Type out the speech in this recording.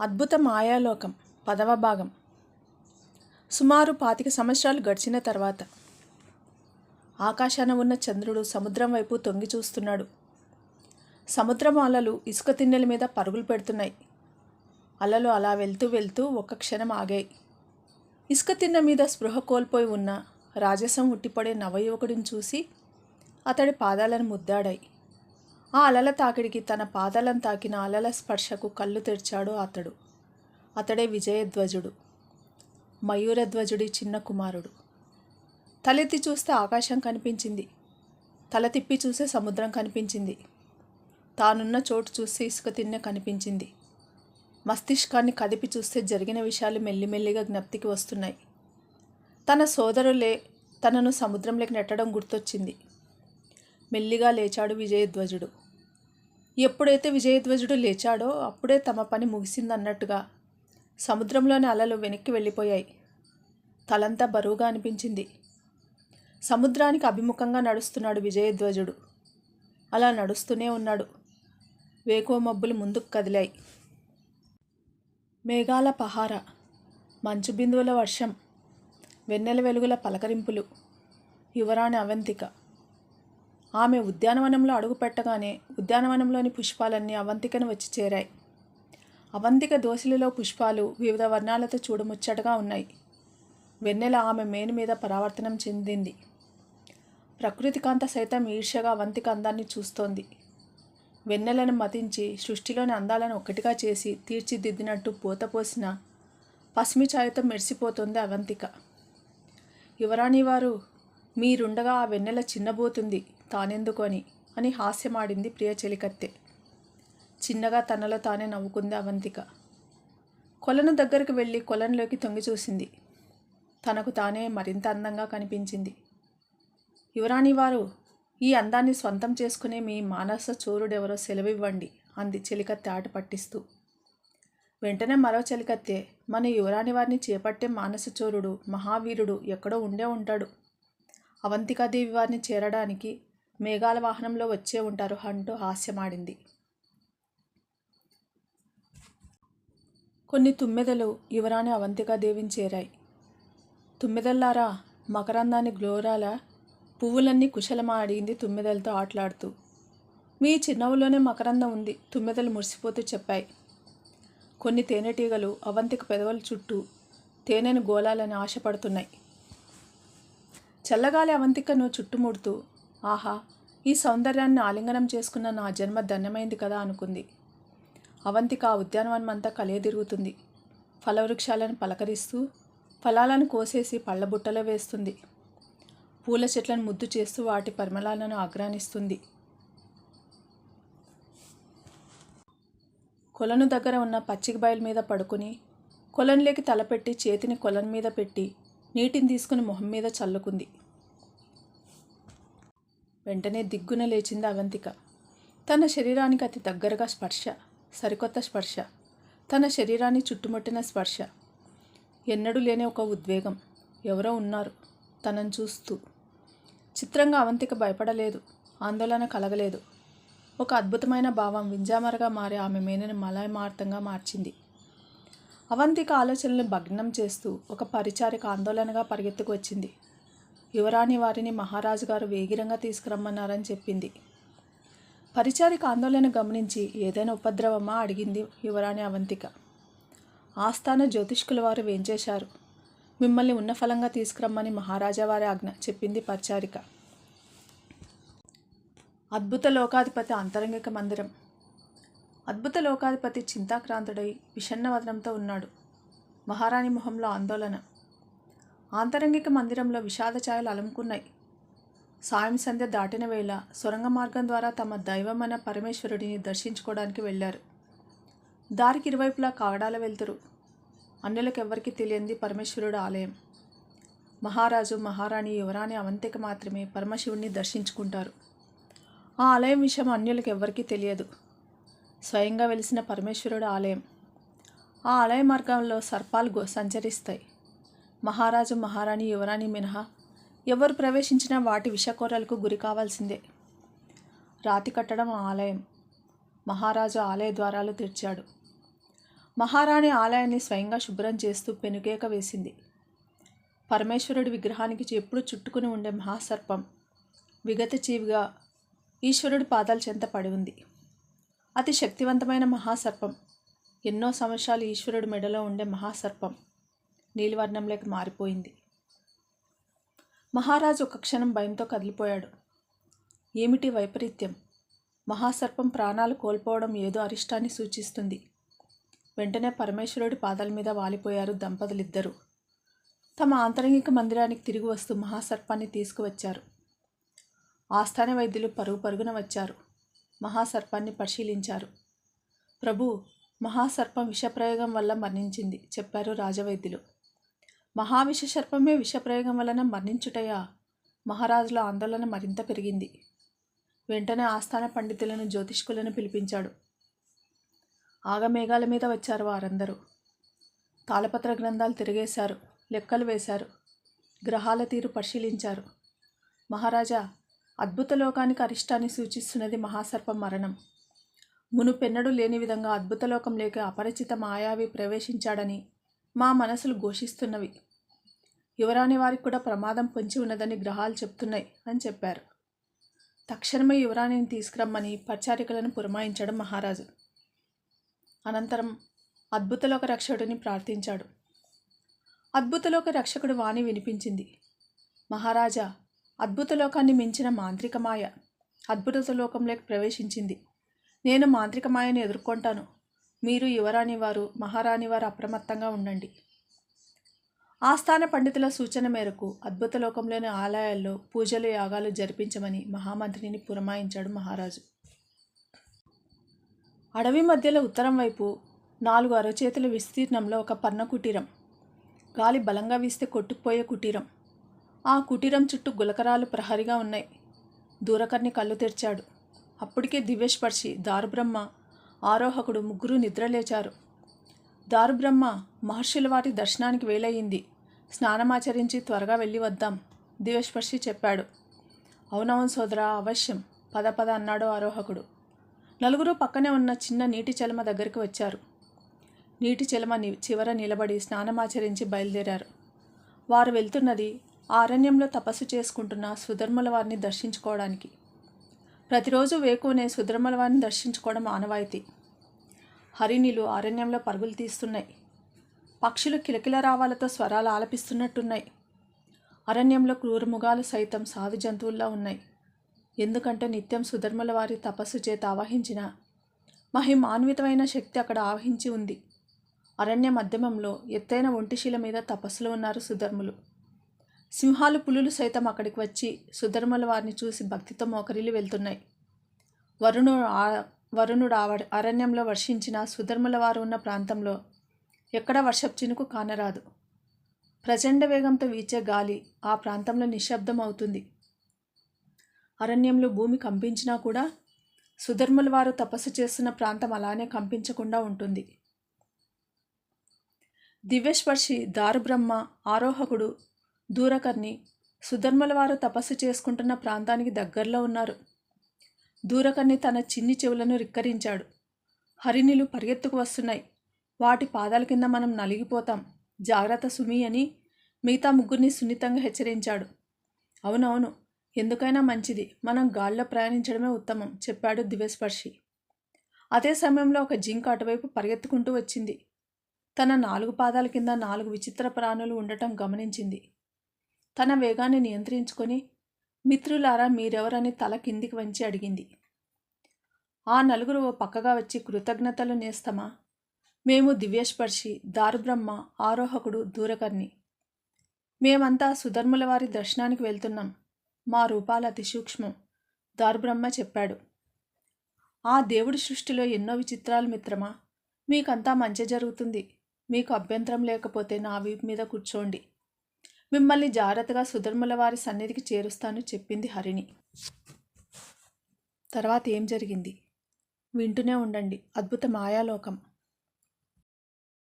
అద్భుత మాయాలోకం పదవ భాగం. సుమారు పాతిక సంవత్సరాలు గడిచిన తర్వాత ఆకాశాన ఉన్న చంద్రుడు సముద్రం వైపు తొంగి చూస్తున్నాడు. సముద్రం అలలు ఇసుక తిన్నెల మీద పరుగులు పెడుతున్నాయి. అలలు అలా వెళ్తూ వెళ్తూ ఒక్క క్షణం ఆగాయి. ఇసుక తిన్న మీద స్పృహ కోల్పోయి ఉన్న రాజసం ఉట్టిపడే నవయువకుడిని చూసి అతడి పాదాలను ముద్దాడాయి. ఆ అలల తాకిడికి తన పాదాలను తాకిన అలల స్పర్శకు కళ్ళు తెరిచాడు అతడు. అతడే విజయధ్వజుడు. మయూరధ్వజుడి చిన్న కుమారుడు. తలెత్తి చూస్తే ఆకాశం కనిపించింది. తల తిప్పి చూస్తే సముద్రం కనిపించింది. తానున్న చోటు చూస్తే ఇసుక తిన్నె కనిపించింది. మస్తిష్కాన్ని కదిపి చూస్తే జరిగిన విషయాలు మెల్లిమెల్లిగా జ్ఞప్తికి వస్తున్నాయి. తన సోదరులే తనను సముద్రంలోకి నెట్టడం గుర్తొచ్చింది. మెల్లిగా లేచాడు విజయధ్వజుడు. ఎప్పుడైతే విజయధ్వజుడు లేచాడో అప్పుడే తమ పని ముగిసిందన్నట్టుగా సముద్రంలోని అలలు వెనక్కి వెళ్ళిపోయాయి. తలంతా బరువుగా అనిపించింది. సముద్రానికి అభిముఖంగా నడుస్తున్నాడు విజయధ్వజుడు. అలా నడుస్తూనే ఉన్నాడు. వేకువ మబ్బులు ముందుకు కదిలాయి. మేఘాల పహార మంచు బిందువుల వర్షం వెన్నెల వెలుగుల పలకరింపులు యువరాణి అవంతిక ఆమె ఉద్యానవనంలో అడుగుపెట్టగానే ఉద్యానవనంలోని పుష్పాలన్నీ అవంతికను వచ్చి చేరాయి. అవంతిక దోశలలో పుష్పాలు వివిధ వర్ణాలతో చూడముచ్చటగా ఉన్నాయి. వెన్నెల ఆమె మేను మీద పరావర్తనం చెందింది. ప్రకృతికాంత సైతం ఈర్ష్యగా అవంతిక అందాన్ని చూస్తోంది. వెన్నెలను మతించి సృష్టిలోని అందాలను ఒక్కటిగా చేసి తీర్చిదిద్దినట్టు పోతపోసిన పసిమి ఛాయతో మెరిసిపోతుంది అవంతిక. యువరాణి వారు మీరుండగా ఆ వెన్నెల చిన్నబోతుంది. తానెందుకొని? అని హాస్యమాడింది ప్రియ చెలికత్తె చిన్నగా తనలో తానే నవ్వుకుంది అవంతిక. కొలను దగ్గరకు వెళ్ళి కొలంలోకి తొంగి చూసింది. తనకు తానే మరింత అందంగా కనిపించింది. యువరాణి వారు ఈ అందాన్ని స్వంతం చేసుకునే మీ మానస చోరుడెవరో సెలవివ్వండి అంది చెలికత్తె ఆట పట్టిస్తూ. వెంటనే మరో చెలికత్తె మన యువరాణి వారిని చేపట్టే మానసచోరుడు మహావీరుడు ఎక్కడో ఉండే ఉంటాడు. అవంతికాదేవి వారిని చేరడానికి మేఘాల వాహనంలో వచ్చే ఉంటారు అంటూ హాస్యమాడింది. కొన్ని తుమ్మెదలు యువరాణి అవంతికాదేవిని చేరాయి. తుమ్మెదల్లారా మకరందాన్ని గ్లోరాల పువ్వులన్నీ కుశలమా తుమ్మెదలతో ఆటలాడుతూ. మీ చిన్నవులోనే మకరందం ఉంది తుమ్మెదలు మురిసిపోతూ చెప్పాయి. కొన్ని తేనెటీగలు అవంతిక పెదవుల చుట్టూ తేనెను గోలాలని ఆశపడుతున్నాయి. చల్లగాలి అవంతికను చుట్టుముడుతూ ఆహా ఈ సౌందర్యాన్ని ఆలింగనం చేసుకున్న నా జన్మ ధన్యమైంది కదా అనుకుంది. అవంతిక ఆ ఉద్యానవనం అంతా కలియదిరుగుతుంది. ఫలవృక్షాలను పలకరిస్తూ ఫలాలను కోసేసి పళ్ళబుట్టలో వేస్తుంది. పూల చెట్లను ముద్దు చేస్తూ వాటి పరిమళాలను ఆగ్రానిస్తుంది కొలను దగ్గర ఉన్న పచ్చిక బయలు మీద పడుకుని కొలంలోకి తలపెట్టి చేతిని కొలను మీద పెట్టి నీటిని తీసుకుని మొహం మీద చల్లుకుంది. వెంటనే దిగ్గున లేచింది అవంతిక తన శరీరానికి అతి దగ్గరగా స్పర్శ సరికొత్త స్పర్శ. తన శరీరాన్ని చుట్టుముట్టిన స్పర్శ. ఎన్నడూ లేని ఒక ఉద్వేగం. ఎవరో ఉన్నారు తనను చూస్తూ. చిత్రంగా అవంతిక భయపడలేదు ఆందోళన కలగలేదు. ఒక అద్భుతమైన భావం వింజామరగా మారి ఆమె మేనని మలయమార్తంగా మార్చింది. అవంతిక ఆలోచనలను భగ్నం చేస్తూ ఒక పరిచారిక ఆందోళనగా పరిగెత్తుకు వచ్చింది. యువరాణి వారిని మహారాజు గారు వేగిరంగా తీసుకురమ్మన్నారని చెప్పింది. పరిచారిక ఆందోళన గమనించి ఏదైనా ఉపద్రవమా అడిగింది యువరాణి అవంతిక. ఆస్థాన జ్యోతిష్కుల వారు వేంచేశారు మిమ్మల్ని ఉన్న ఫలంగా తీసుకురమ్మని మహారాజా వారి ఆజ్ఞ చెప్పింది పరిచారిక. అద్భుత లోకాధిపతి అంతరంగిక మందిరం. అద్భుత లోకాధిపతి చింతాక్రాంతుడై విషన్నవదనంతో ఉన్నాడు. మహారాణి మొహంలో ఆందోళన. ఆంతరంగిక మందిరంలో విషాద ఛాయలు అలుముకున్నాయి. సాయం సంధ్య దాటిన వేళ సొరంగ మార్గం ద్వారా తమ దైవమైన పరమేశ్వరుడిని దర్శించుకోవడానికి వెళ్ళారు. దారికి ఇరువైపులా కాగడాల వెళ్తురు అన్యులకెవ్వరికీ తెలియంది పరమేశ్వరుడు ఆలయం. మహారాజు మహారాణి యువరాణి అవంతిక మాత్రమే పరమశివుణ్ణి దర్శించుకుంటారు. ఆ ఆలయం విషయం అన్యులకు ఎవ్వరికీ తెలియదు. స్వయంగా వెలిసిన పరమేశ్వరుడు ఆలయం. ఆ ఆలయ మార్గంలో సర్పాలు సంచరిస్తాయి. మహారాజు మహారాణి యువరాణి మినహా ఎవరు ప్రవేశించినా వాటి విషకోరలకు గురి కావాల్సిందే. రాతి కట్టడం ఆలయం. మహారాజు ఆలయ ద్వారాలు తెరిచాడు. మహారాణి ఆలయాన్ని స్వయంగా శుభ్రం చేస్తూ పెనుకేక వేసింది. పరమేశ్వరుడి విగ్రహానికి ఎప్పుడు చుట్టుకుని ఉండే మహాసర్పం విగత చీవిగా ఈశ్వరుడి పాదాల చెంత పడి ఉంది. అతి శక్తివంతమైన మహాసర్పం. ఎన్నో సంవత్సరాలు ఈశ్వరుడి మెడలో ఉండే మహాసర్పం. నీలివర్ణంలోకి మారిపోయింది. మహారాజు ఒక క్షణం భయంతో కదిలిపోయాడు. ఏమిటి వైపరీత్యం? మహాసర్పం ప్రాణాలు కోల్పోవడం ఏదో అరిష్టాన్ని సూచిస్తుంది. వెంటనే పరమేశ్వరుడి పాదాల మీద వాలిపోయారు దంపతులిద్దరూ. తమ ఆంతరంగిక మందిరానికి తిరిగి వస్తూ మహాసర్పాన్ని తీసుకువచ్చారు. ఆస్థాన వైద్యులు పరుగు పరుగున వచ్చారు. మహాసర్పాన్ని పరిశీలించారు. ప్రభు మహాసర్పం విషప్రయోగం వల్ల మరణించింది చెప్పారు రాజవైద్యులు. మహావిష సర్పమే విషప్రయోగం వలన మరణించుటయా? మహారాజుల ఆందోళన మరింత పెరిగింది. వెంటనే ఆస్థాన పండితులను జ్యోతిష్కులను పిలిపించాడు. ఆగమేఘాల మీద వచ్చారు వారందరూ. తాళపత్ర గ్రంథాలు తిరిగేశారు లెక్కలు వేశారు గ్రహాల తీరు పరిశీలించారు. మహారాజా అద్భుత లోకానికి అరిష్టాన్ని సూచిస్తున్నది మహాసర్ప మరణం. మునుపెన్నడూ లేని విధంగా అద్భుత లోకం లేక అపరిచిత మాయావి ప్రవేశించాడని మా మనసులు ఘోషిస్తున్నవి. యువరాణి వారికి కూడా ప్రమాదం పొంచి ఉన్నదని గ్రహాలు చెప్తున్నాయి అని చెప్పారు. తక్షణమే యువరాణిని తీసుకురమ్మని పరిచారికలను పురమాయించాడు మహారాజు. అనంతరం అద్భుతలోక రక్షకుడిని ప్రార్థించాడు. అద్భుతలోక రక్షకుడు వాణి వినిపించింది. మహారాజా అద్భుతలోకాన్ని మించిన మాంత్రిక మాయ అద్భుత లోకంలోకి ప్రవేశించింది. నేను మాంత్రిక మాయను ఎదుర్కొంటాను. మీరు యువరాణి వారు మహారాణి వారు అప్రమత్తంగా ఉండండి. ఆస్థాన పండితుల సూచన మేరకు అద్భుత లోకంలోని ఆలయాల్లో పూజలు యాగాలు జరిపించమని మహామంత్రిని పురమాయించాడు మహారాజు. అడవి మధ్యలో ఉత్తరం వైపు నాలుగు అరచేతుల విస్తీర్ణంలో ఒక పర్ణ కుటీరం. గాలి బలంగా వీస్తే కొట్టుకుపోయే కుటీరం. ఆ కుటీరం చుట్టూ గులకరాలు ప్రహరిగా ఉన్నాయి. దూరకర్ణి కళ్ళు తెరిచాడు. అప్పటికే దివ్యస్పర్శి దారుబ్రహ్మ ఆరోహకుడు ముగ్గురు నిద్రలేచారు. దారుబ్రహ్మ మహర్షుల వాటి దర్శనానికి వేలయ్యింది. స్నానమాచరించి త్వరగా వెళ్ళి వద్దాం దివ్యస్పర్శి చెప్పాడు. అవునవును సోదరా అవశ్యం. పద పద అన్నాడు ఆరోహకుడు. నలుగురు పక్కనే ఉన్న చిన్న నీటి చలమ దగ్గరికి వచ్చారు. నీటి చలమ ని చివర నిలబడి స్నానమాచరించి బయలుదేరారు. వారు వెళ్తున్నది ఆరణ్యంలో తపస్సు చేసుకుంటున్న సుధర్మల వారిని దర్శించుకోవడానికి. ప్రతిరోజు వేకునే సుధర్మల వారిని దర్శించుకోవడం ఆనవాయితీ. హరిణిలు అరణ్యంలో పరుగులు తీస్తున్నాయి. పక్షులు కిలకిల రావాలతో స్వరాలు ఆలపిస్తున్నట్టున్నాయి. అరణ్యంలో క్రూరముగాలు సైతం సాధు జంతువుల్లా ఉన్నాయి. ఎందుకంటే నిత్యం సుధర్మల వారి తపస్సు చేత ఆవహించిన మహిమాన్వితమైన శక్తి అక్కడ ఆవహించి ఉంది. అరణ్య మధ్యమంలో ఎత్తైన ఒంటిశీల మీద తపస్సులో ఉన్నారు సుధర్ములు. సింహాలు పులులు సైతం అక్కడికి వచ్చి సుధర్మల వారిని చూసి భక్తితో మోకరిల్లి వెళ్తున్నాయి. వరుణు ఆ- వరుణుడు ఆవ అరణ్యంలో వర్షించిన సుధర్మల వారు ఉన్న ప్రాంతంలో ఎక్కడ వర్షపు చినుకు కానరాదు. ప్రచండ వేగంతో వీచే గాలి ఆ ప్రాంతంలో నిశ్శబ్దం అవుతుంది అరణ్యంలో భూమి కంపించినా కూడా సుధర్ముల వారు తపస్సు చేస్తున్న ప్రాంతం అలానే కంపించకుండా ఉంటుంది. దివ్యస్పర్శి దారుబ్రహ్మ ఆరోహకుడు దూరకర్ణి సుధర్మల వారు తపస్సు చేసుకుంటున్న ప్రాంతానికి దగ్గరలో ఉన్నారు. దూరకర్ణి తన చిన్ని చెవులను రిక్కరించాడు. హరిణిలు పరిగెత్తుకు వస్తున్నాయి. వాటి పాదాల కింద మనం నలిగిపోతాం. జాగ్రత్త సుమి అని మిగతా ముగ్గురిని సున్నితంగా హెచ్చరించాడు. అవునవును ఎందుకైనా మంచిది. మనం గాల్లో ప్రయాణించడమే ఉత్తమం చెప్పాడు దివ్యస్పర్శి. అదే సమయంలో ఒక జింక అటువైపు పరిగెత్తుకుంటూ వచ్చింది. తన నాలుగు పాదాల కింద నాలుగు విచిత్ర ప్రాణులు ఉండటం గమనించింది. తన వేగాన్ని నియంత్రించుకొని మిత్రులారా మీరెవరని తల కిందికి వంచి అడిగింది. ఆ నలుగురు ఓ పక్కగా వచ్చి కృతజ్ఞతలు నేస్తమా? మేము దివ్యస్పర్శి దారుబ్రహ్మ ఆరోహకుడు దూరకర్ణి. మేమంతా సుధర్ముల వారి దర్శనానికి వెళ్తున్నాం. మా రూపాలు అతి సూక్ష్మం దారుబ్రహ్మ చెప్పాడు. ఆ దేవుడి సృష్టిలో ఎన్నో విచిత్రాలు మిత్రమా? మీకంతా మంచి జరుగుతుంది. మీకు అభ్యంతరం లేకపోతే నా వీపు మీద కూర్చోండి. మిమ్మల్ని జాగ్రత్తగా సుధర్ముల వారి సన్నిధికి చేరుస్తాను చెప్పింది హరిణి. తర్వాత ఏం జరిగింది? వింటూనే ఉండండి. అద్భుత మాయాలోకం.